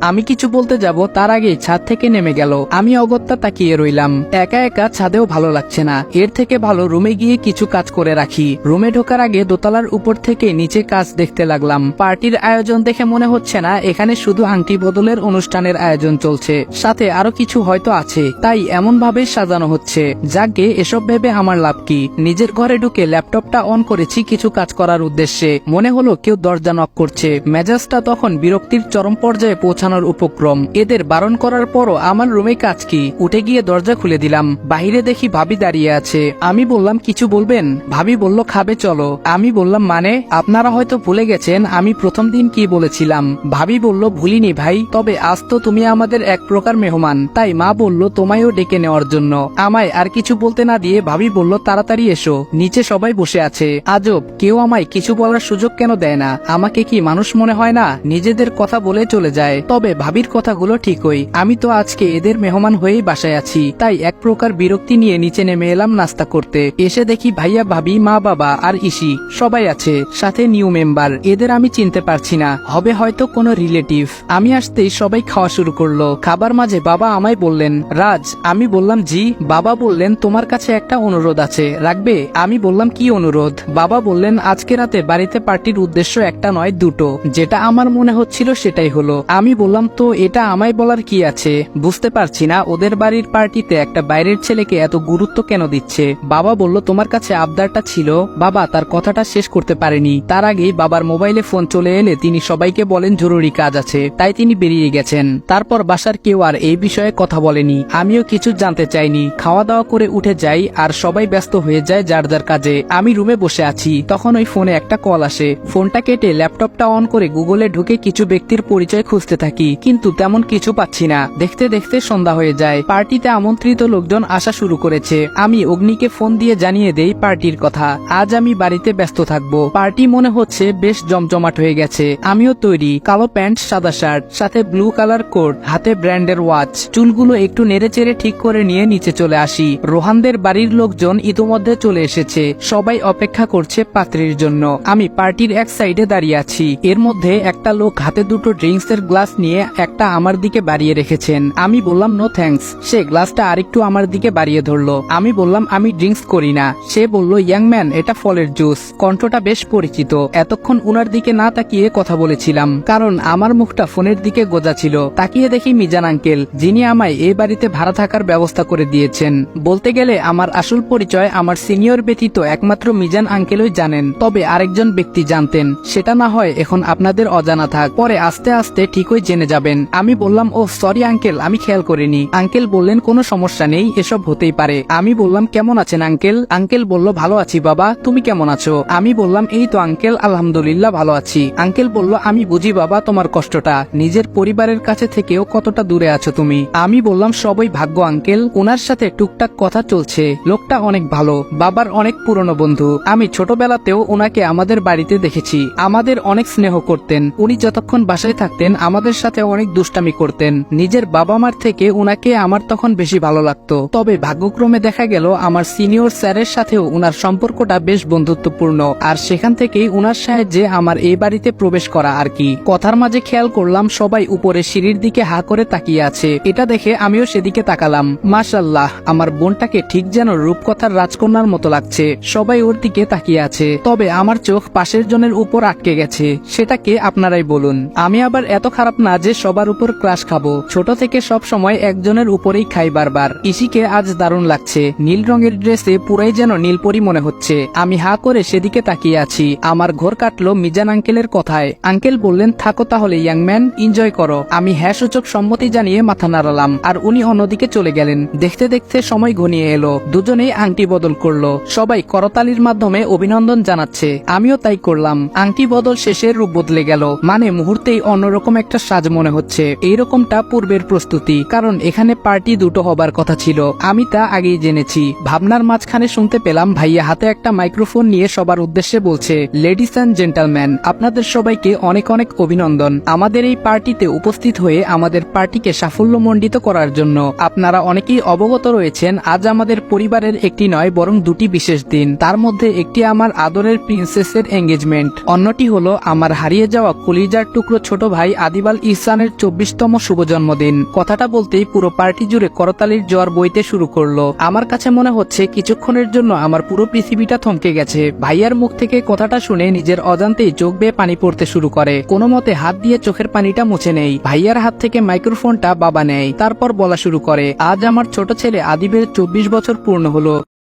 আমি কিছু বলতে যাব, তার আগেই ছাদ থেকে নেমে গেল। আমি অগত্যা তাকিয়ে রইলাম। একা একা ছাদেও ভালো লাগছে না। এর থেকে ভালো রুমে গিয়ে কিছু কাজ করে রাখি। রুমে ঢোকার আগে দোতলার উপর থেকে নিচে কাজ দেখতে লাগলাম। পার্টির আয়োজন দেখে মনে হচ্ছে না, এখানে শুধু আংটি বদলের অনুষ্ঠানের আয়োজন চলছে। সাথে আরও কিছু হয়তো আছে। তাই এমন ভাবে সাজানো হচ্ছে। যাকে এসব ভেবে আমার লাভ কি? নিজের ঘরে ঢুকে ল্যাপটপটা অন করেছি কিছু কাজ করার উদ্দেশ্যে। মনে হলো কেউ দরজা নক করছে। মেজাজটা তখন বিরক্তির চরম পর্যায়ে পৌঁছানোর উপক্রম। এদের বারণ করার পরও আমার রুমে কাজ কি? উঠে গিয়ে দরজা খুলে দিলাম। বাহিরে দেখি ভাবি দাঁড়িয়ে আছে। আমি বললাম, কিছু বলবেন? ভাবি বলল, খাবে, চলো। আমি বললাম মানে? আপনারা হয়তো ভুলে গেছেন আমি প্রথম দিন কি বলেছিলাম? ভাবি বলল, ভুলিনি ভাই, তবে আজ তো তুমি আমাদের এক প্রকার মেহমান। তাই মা বলল, তোমায়ও ডেকে নেওয়ার জন্য। আমায় আর কিছু বলতে না দিয়ে ভাবি বলল, তাড়াতাড়ি এসো। নিচে সবাই বসে আছে। আজব, কেউ আমায় কিছু বলার সুযোগ কেন দেয় না? আমাকে কি মানুষ মনে হয় না? নিজেদের কথা বলে চলে যায়। তবে ভাবির কথাগুলো ঠিকই। আমি তো আজকে এদের মেহমান হয়েই বাসায় আছি। তাই এক প্রকার বিরক্তি নিয়ে নিচে নেমে এলাম নাস্তা করতে। এসে দেখি ভাইয়া ভাবি, মা বাবা আর ইসি সবাই আছে, সাথে নিউ মেম্বার। এদের আমি চিনতে পারছি না। হবে হয়তো কোনো রিলেটিভ। আমি আসতেই সবাই খাওয়া শুরু করল। খাবার মাঝে বাবা আমায় বললেন, রাজ, আমি বললাম, জি, বাবা বললেন, তোমার কাছে একটা অনুরোধ আছে। রাখবে? আমি বললাম, কি অনুরোধ? বাবা বললেন, আজকে রাতে বাড়িতে পার্টির উদ্দেশ্য একটা নয়, দুটো। যেটা আমার মনে হচ্ছিল সেটাই হলো। আমি বললাম, তো এটা আমায় বলার কি আছে? বুঝতে পারছি না, ওদের বাড়ির পার্টিতে একটা বাইরের ছেলেকে এত গুরুত্ব কেন দিচ্ছে? বাবা বলল, তোমার কাছে আবদারটা ছিল। বাবা তার কথাটা শেষ করতে পারেনি। তার আগেই বাবার মোবাইলে ফোন চলে এলে তিনি সবাইকে বলেন, জরুরি কাজ আছে। তাই তিনি বেরিয়ে গেছেন। তারপর বাসার কেউ আর এই বিষয়ে কথা বলেনি। আমিও কিছু জানতে চাইনি। খাওয়া দাওয়া করে উঠে যাই আর সবাই ব্যস্ত হয়ে যায় যার যার কাজে। আমি রুমে বসে আছি। তখন ওই ফোনে একটা কল আসে। ফোনটা কেটে ল্যাপটপটা অন করে গুগলে ঢুকে কিছু ব্যক্তির পরিচয় খুঁজতে থাকি, কিন্তু তেমন কিছু পাচ্ছি না। দেখতে দেখতে সন্ধ্যা হয়ে যায়। পার্টিতে আমন্ত্রিত লোকজন আসা শুরু করেছে। আমি অগ্নিকে ফোন দিয়ে জানিয়ে দেই পার্টির কথা। আজ আমি বাড়িতে ব্যস্ত থাকব। পার্টি মনে হচ্ছে বেশ জমজমাট হয়ে গেছে। আমিও তৈরি। কালো প্যান্ট, সাদা শার্ট, সাথে ব্লু কালার কোট, হাতে ব্র্যান্ডের ওয়াচ। চুলগুলো একটু নেড়ে চেড়ে ঠিক করে নিয়ে নিচে চলে আসি। রোহানদের বাড়ির লোকজন ইতোমধ্যে চলে এসেছে। সবাই অপেক্ষা করছে পাত্রীর জন্য। আমি পার্টির এক সাইডে দাঁড়িয়ে আছি। এর মধ্যে একটা লোক হাতে দুটো ড্রিঙ্কস এর গ্লাস নিয়ে একটা আমার দিকে বাড়িয়ে রেখেছেন। আমি বললাম নো থ্যাঙ্কস সে গ্লাসটা আরেকটু আমার দিকে বাড়িয়ে ধরলো। আমি বললাম, আমি ড্রিঙ্কস করি না। সে বলল ইয়াং ম্যান এটা ফলের জুস। কণ্ঠটা বেশ পরিচিত। এতক্ষণ উনার দিকে না তাকিয়ে কথা বলেছিলাম, কারণ আমার মুখটা ফোনের দিকে গোজা ছিল। তাকিয়ে দেখি মিজান আঙ্কেল, যিনি আমায় এই বাড়িতে ভাড়া থাকার ব্যবস্থা করে দিয়েছেন। বলতে গেলে, আমার আসল পরিচয় আমার সিনিয়র ব্যতীত একমাত্র মিজান আঙ্কেলই জানেন। তবে আরেকজন ব্যক্তি জানতেন। সেটা না হয় এখন আপনাদের অজানা থাক। পরে আস্তে আস্তে ঠিকই জেনে যাবেন। আমি বললাম ও সরি আঙ্কেল আমি খেয়াল করিনি। আঙ্কেল বললেন, কোনো সমস্যা নেই, এসব হতেই পারে। আমি বললাম, কেমন আছেন আঙ্কেল আঙ্কেল বলল, ভালো আছি, বাবা, তুমি কেমন আছো? আমি বললাম, এই তো আঙ্কেল আলহামদুলিল্লাহ ভালো আছি। আঙ্কেল বলল, আমি বুঝি, বাবা, তোমার কষ্টটা। নিজের পরিবারের কাছে থেকেও কতটা দূরে আছো তুমি? আমি বললাম, সবই ভাগ্য আঙ্কেল ওনার সাথে টুকটাক কথা চলছে। লোকটা অনেক ভালো। বাবার অনেক পুরনো বন্ধু। আমি ছোটবেলাতেও ওনাকে আমাদের বাড়িতে দেখেছি। আমাদের অনেক স্নেহ করতেন। উনি যতক্ষণ বাসায় থাকতেন, আমাদের সাথে অনেক দুষ্টামি করতেন। নিজের বাবা মার থেকে উনাকে আমার তখন বেশি ভালো লাগতো। তবে ভাগ্যক্রমে দেখা গেল, আমার সিনিয়র স্যারের সাথেও উনার সম্পর্কটা বেশ বন্ধুত্বপূর্ণ। আর সেখান থেকেই উনার সাহায্যে আমার এই বাড়িতে প্রবেশ করা আর কি। কথার মাঝে খেয়াল করলাম, সবাই উপরে সিঁড়ির দিকে হা করে তাকিয়ে আছে। এটা দেখে আমিও সেদিকে তাকালাম। মাশাল্লাহ আমার বোনটাকে ঠিক যেন রূপকথার রাজকন্যার মতো লাগছে। সবাই ওর দিকে তাকিয়ে আছে। তবে আমার চোখ পাশের জনের উপর আটকে গেছে। সেটাকে আপনারাই বলুন। আমি আবার এত খারাপ না যে সবার উপর ক্রাশ খাব। ছোট থেকে সব সময় একজনের উপরেই খাই বারবার। ইসিকে আজ দারুণ লাগছে। নীল রঙের ড্রেসে পুরাই যেন নীলপরি মনে হচ্ছে। আমি হা করে সেদিকে তাকিয়ে আছি। আমার ঘোর কাটলো মিজান আঙ্কেলের কথায়। আঙ্কেল বললেন, থাকো তাহলে ইয়াংম্যান এনজয় করো। আমি হ্যাঁ সূচক সম্মতি জানিয়ে মাথা নাড়ালাম। আর উনি অন্যদিকে চলে গেলেন। দেখতে দেখতে সময় ঘনিয়ে এলো। দুজনেই আংটি বদল করল। সবাই করতালির মাধ্যমে অভিনন্দন জানাচ্ছে। আমিও তাই করলাম। আংটি বদল শেষে রূপ বদলে গেল। মানে মুহূর্তেই অন্যরকম একটা সাজ মনে হচ্ছে। এইরকমটা পূর্বের প্রস্তুতি, কারণ এখানে পার্টি দুটো হবার কথা ছিল। আমি তা আগেই জেনেছি। ভাবনার মাঝখানে শুনতে পেলাম ভাইয়া হাতে একটা মাইক্রোফোন নিয়ে সবার উদ্দেশ্যে বলছে লেডিস অ্যান্ড জেন্টালম্যান আপনাদের সবাইকে অনেক অনেক অভিনন্দন। আমাদের এই পার্টিতে উপস্থিত হয়ে আমাদের পার্টিকে সাফল্যমণ্ডিত করার জন্য আপনারা অনেকেই অবগত রয়েছেন, আজ আমাদের পরিবারের একটি নয়, বরং দুটি বিশেষ দিন। তার মধ্যে একটি আমার আদরের প্রিন্সেসের এঙ্গেজমেন্ট অন্যটি হলো আমার হারিয়ে যাওয়া কলিজার টুকরো ছোট ভাই আদি আদিবাল ইহসানের চব্বিশতম শুভ জন্মদিন কথাটা বলতেই পুরো পার্টি জুড়ে করতালির জ্বর বইতে শুরু করল। আমার কাছে মনে হচ্ছে কিছুক্ষণের জন্য আমার পুরো পৃথিবীটা থমকে গেছে। ভাইয়ার মুখ থেকে কথাটা শুনে নিজের অজান্তেই চোখ বেয়ে পানি পড়তে শুরু করে। কোনো মতে হাত দিয়ে চোখের পানিটা মুছে নেই। ভাইয়ার হাত থেকে মাইক্রোফোনটা বাবা নেয়। তারপর বলা শুরু করে, আজ আমার ছোট ছেলে আদিবের চব্বিশ বছর পূর্ণ হলো।